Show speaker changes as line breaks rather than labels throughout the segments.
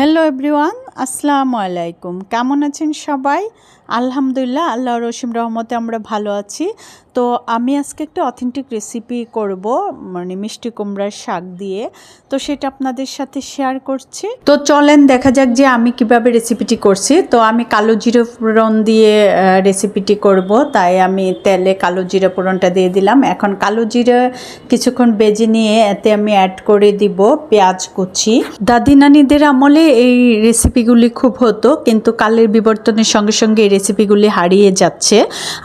Hello everyone আসসালামু আলাইকুম। কেমন আছেন সবাই? আলহামদুলিল্লাহ আল্লাহ রসিম রহমতে আমরা ভালো আছি। তো আমি আজকে একটা অথেন্টিক রেসিপি করব মানে মিষ্টি কুমড়ার শাক দিয়ে। তো সেটা আপনাদের সাথে শেয়ার করছি। তো চলেন দেখা যাক যে আমি কীভাবে রেসিপিটি করছি। তো আমি কালো জিরে ফোড়ন দিয়ে রেসিপিটি করব। তাই আমি তেলে কালো জিরে ফোড়নটা দিয়ে দিলাম। এখন কালো জিরে কিছুক্ষণ বেজে নিয়ে এতে আমি অ্যাড করে দিব পেঁয়াজ কুচি। দাদি নানিদের আমলে এই রেসিপিগুলি খুব হতো, কিন্তু কালের বিবর্তনের সঙ্গে সঙ্গে এই রেসিপিগুলি হারিয়ে যাচ্ছে।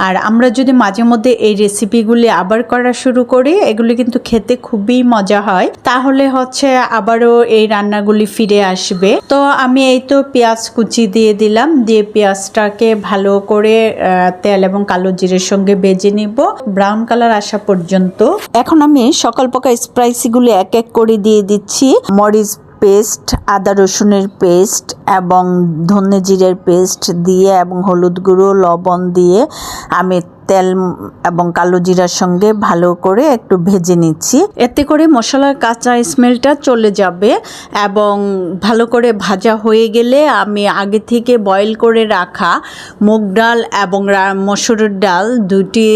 আর আমরা যদি মাঝে মধ্যে এই রেসিপিগুলি আবার করা শুরু করি, এগুলি কিন্তু খেতে খুবই মজা হয়। তাহলে হচ্ছে আবারও এই রান্নাগুলি ফিরে আসবে। তো আমি এই তো পেঁয়াজ কুচি দিয়ে দিলাম, দিয়ে পেঁয়াজটাকে ভালো করে তেল এবং কালো জিরের সঙ্গে বেজে নিব। ব্রাউন কালার আসা পর্যন্ত। এখন আমি সকাল প্রকার স্পাইসিগুলি এক এক করে দিয়ে দিচ্ছি। মরিচ পেস্ট, আদা রসুনের পেস্ট এবং ধনে জিরের পেস্ট দিয়ে এবং হলুদ গুঁড়ো, লবণ দিয়ে আমি তেল এবং কালো জিরার সঙ্গে ভালো করে একটু ভেজে নিচ্ছি। এতে করে মশলার কাঁচা স্মেলটা চলে যাবে এবং ভালো করে ভাজা হয়ে গেলে আমি আগে থেকে বয়েল করে রাখা মুগ ডাল এবং মসুরের ডাল দুটি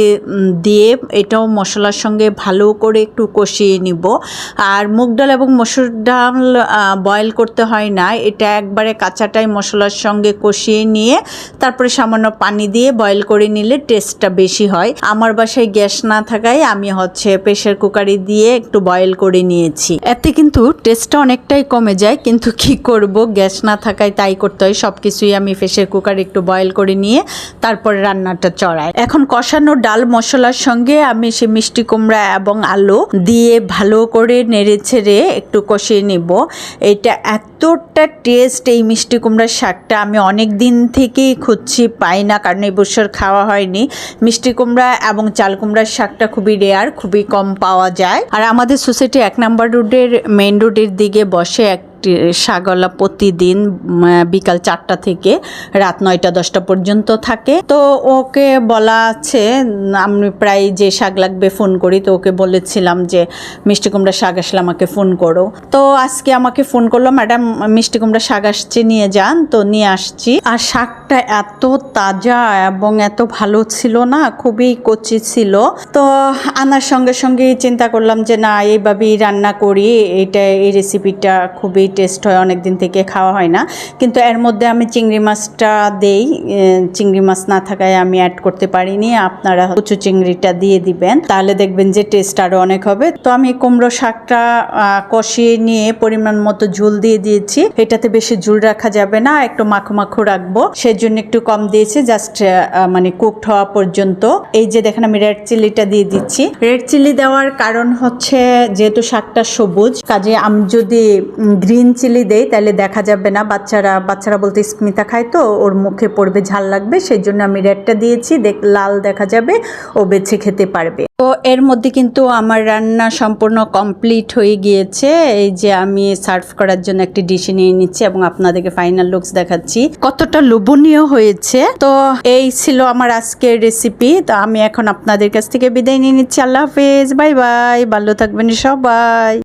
দিয়ে এটাও মশলার সঙ্গে ভালো করে একটু কষিয়ে নিব। আর মুগ ডাল এবং মসুর ডাল বয়েল করতে হয় না, এটা একবারে কাঁচাটাই মশলার সঙ্গে কষিয়ে নিয়ে তারপরে সামান্য পানি দিয়ে বয়েল করে নিলে টেস্টটা বেশি হয়। আমার বাসায় গ্যাস না থাকায় আমি হচ্ছে প্রেশার কুকারে দিয়ে একটু বয়েল করে নিয়েছি। এতে কিন্তু টেস্টটা অনেকটাই কমে যায়, কিন্তু কি করব? গ্যাস না থাকায় তাই করতে হয়। সব কিছুই আমি প্রেশার কুকারে একটু বয়েল করে নিয়ে তারপরে রান্নাটা চড়াই। এখন কষানো ডাল মশলার সঙ্গে আমি সে মিষ্টি কুমড়া এবং আলু দিয়ে ভালো করে নেড়ে ছেড়ে একটু কষিয়ে নিব। এটা এতটা টেস্ট এই মিষ্টি কুমড়ার শাকটা আমি অনেক দিন থেকেই খুঁজছি, পাই না, কারণ এই বছর খাওয়া হয়নি। মিষ্টি কুমড়া এবং চাল কুমড়ার শাকটা খুবই রেয়ার খুবই কম পাওয়া যায়। আর আমাদের সোসাইটি এক নাম্বার রোডের মেন রোডের দিকে বসে এক শাকওয়ালা প্রতিদিন বিকাল চারটা থেকে রাত নয়টা, দশটা পর্যন্ত থাকে। তো ওকে বলা আছে, আমি প্রায় যে শাক লাগবে ফোন করি, তো ওকে বলেছিলাম যে, মিষ্টি কুমড়া শাক আসলে আমাকে ফোন করো। তো আজকে আমাকে ফোন করল, ম্যাডাম, মিষ্টি কুমড়া শাক আসছে, নিয়ে যান। তো নিয়ে আসছি। আর শাকটা এত তাজা এবং এত ভালো ছিল না, খুবই কচি ছিল। তো আনার সঙ্গে সঙ্গে চিন্তা করলাম যে, না, এইভাবেই রান্না করি এটা এই রেসিপিটা খুবই টেস্ট হয় অনেক দিন থেকে খাওয়া হয় না। কিন্তু এর মধ্যে আমি চিংড়ি মাছটা দেই চিংড়ি মাছ না থাকায় আমি অ্যাড করতে পারিনি। আপনারা কুচু চিংড়িটা দিয়ে দিবেন, তাহলে দেখবেন যে টেস্ট আরও অনেক হবে। তো আমি কুমড়ো শাকটা কষিয়ে নিয়ে পরিমাণ মতো ঝুল দিয়ে দিয়েছি। এটাতে বেশি ঝুল রাখা যাবে না, একটু মাখো মাখো রাখব। সেই জন্য একটু কম দিয়েছি জাস্ট মানে কুকড হওয়া পর্যন্ত। এই যে দেখেন আমি রেড চিলিটা দিয়ে দিচ্ছি। রেড চিলি দেওয়ার কারণ হচ্ছে যেহেতু শাকটা সবুজ, কাজে আমি যদি গ্রিন চিলি দেই, তাহলে দেখা যাবে না, বাচ্চারা বাচ্চারা বলতে স্মিতা খায় তো, ওর মুখে পড়বে, ঝাল লাগবে, সেই জন্য আমি রেডটা দিয়েছি, দেখ, লাল দেখা যাবে, ও বেছে খেতে পারবে। তো এর মধ্যে কিন্তু আমার রান্না সম্পূর্ণ কমপ্লিট হয়ে গিয়েছে। এই যে আমি সার্ভ করার জন্য একটি ডিশে নিয়ে নিচ্ছি এবং আপনাদেরকে ফাইনাল লুকস দেখাচ্ছি। কতটা লোভনীয় হয়েছে। তো এই ছিল আমার আজকের রেসিপি তো আমি এখন আপনাদের কাছ থেকে বিদায় নিয়ে নিচ্ছি। আল্লাহ হাফেজ। Bye bye. ভালো থাকবেন সবাই।